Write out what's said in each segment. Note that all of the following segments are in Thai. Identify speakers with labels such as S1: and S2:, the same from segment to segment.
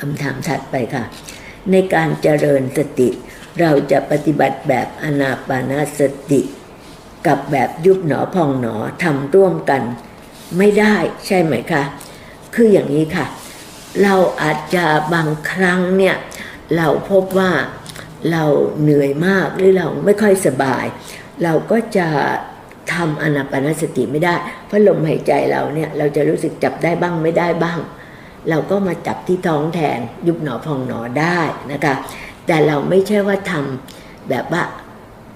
S1: คำถามถัดไปค่ะ ในการเจริญสติ เราจะปฏิบัติแบบอนาปานาสติ กับแบบยุบหนอพองหนอทำร่วมกัน ไม่ได้ใช่ไหมคะคืออย่างนี้ค่ะ เราอาจจะบางครั้งเนี่ยเราพบว่าเราเหนื่อยมากหรือเราไม่ค่อยสบาย เราก็จะทำอนาปานสติไม่ได้ เพราะลมหายใจเราเนี่ยเราจะรู้สึกจับได้บ้างไม่ได้บ้าง เราก็มาจับที่ท้องแทนยุบหนอพองหนอได้นะคะ แต่เราไม่ใช่ว่าทำแบบว่า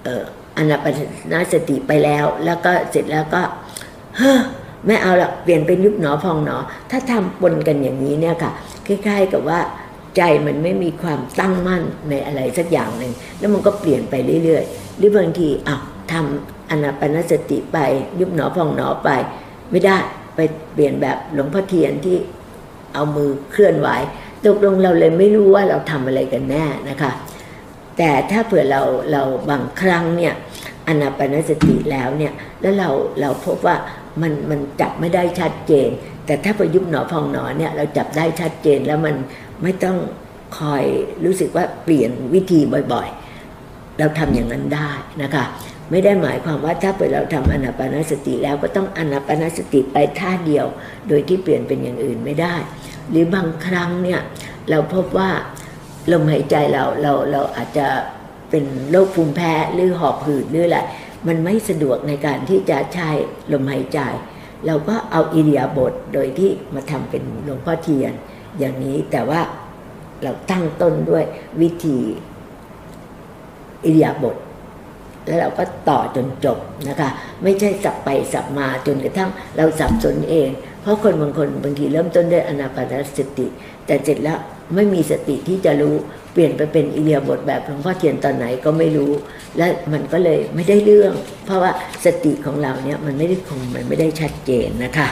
S1: เอออนาปานสติไปแล้ว แล้วก็เสร็จแล้วก็เฮ้อไม่เอาละเปลี่ยนเป็นยุบหนอพองหนอ ถ้าทำปนกันอย่างนี้เนี่ยค่ะคล้ายๆกับว่าใจมันไม่มีความตั้งมั่นในอะไรสักอย่างหนึ่งแล้วมันก็เปลี่ยนไปเรื่อยๆหรือบางทีอะทำอนาปานสติไป ยุบหนอพองหนอไป ไม่ได้ไปเปลี่ยนแบบหลวงพ่อเทียนที่ เอามือเคลื่อนไหวตกลงเราเลยไม่รู้ว่าเราทำอะไรกันแน่นะคะ แต่ถ้าเผื่อเราเราบางครั้งเนี่ยอนาปานสติแล้วเนี่ยแล้วเราเราพบว่ามันมันจับไม่ได้ชัดเจน แต่ถ้าพอยุบหนอพองหนอเนี่ยเราจับได้ชัดเจนแล้วมันไม่ต้องคอยรู้สึกว่าเปลี่ยนวิธีบ่อยๆ เราทำอย่างนั้นได้นะคะไม่ได้หมายความว่าถ้าเปิดเราทำอนาปานสติแล้วก็ต้องอนาปานสติไปท่าเดียว โดยที่เปลี่ยนเป็นอย่างอื่นไม่ได้ หรือบางครั้งเนี่ยเราพบว่าลมหายใจเราเราเราอาจจะเป็นโรคภูมิแพ้หรือหอบหืดหรืออะไรมันไม่สะดวกในการที่จะใช้ลมหายใจ เราก็เอาอิเดียบทโดยที่มาทำเป็นหลวงพ่อเทียน อย่างนี้แต่ว่าเราตั้งต้นด้วยวิธีอิเดียบท แล้วเราก็ต่อจนจบนะคะ ไม่ใช่สับไปสับมาจนกระทั่งเราสับสนเอง เพราะคนบางคนบางทีเริ่มต้นด้วยอนาปานสติ แต่เสร็จแล้วไม่มีสติที่จะรู้เปลี่ยนไปเป็นอิเดียบทแบบหลวงพ่อเทียนตอนไหนก็ไม่รู้ และมันก็เลยไม่ได้เรื่อง เพราะว่าสติของเราเนี่ยมันไม่ได้คงมันไม่ได้ชัดเจนนะคะ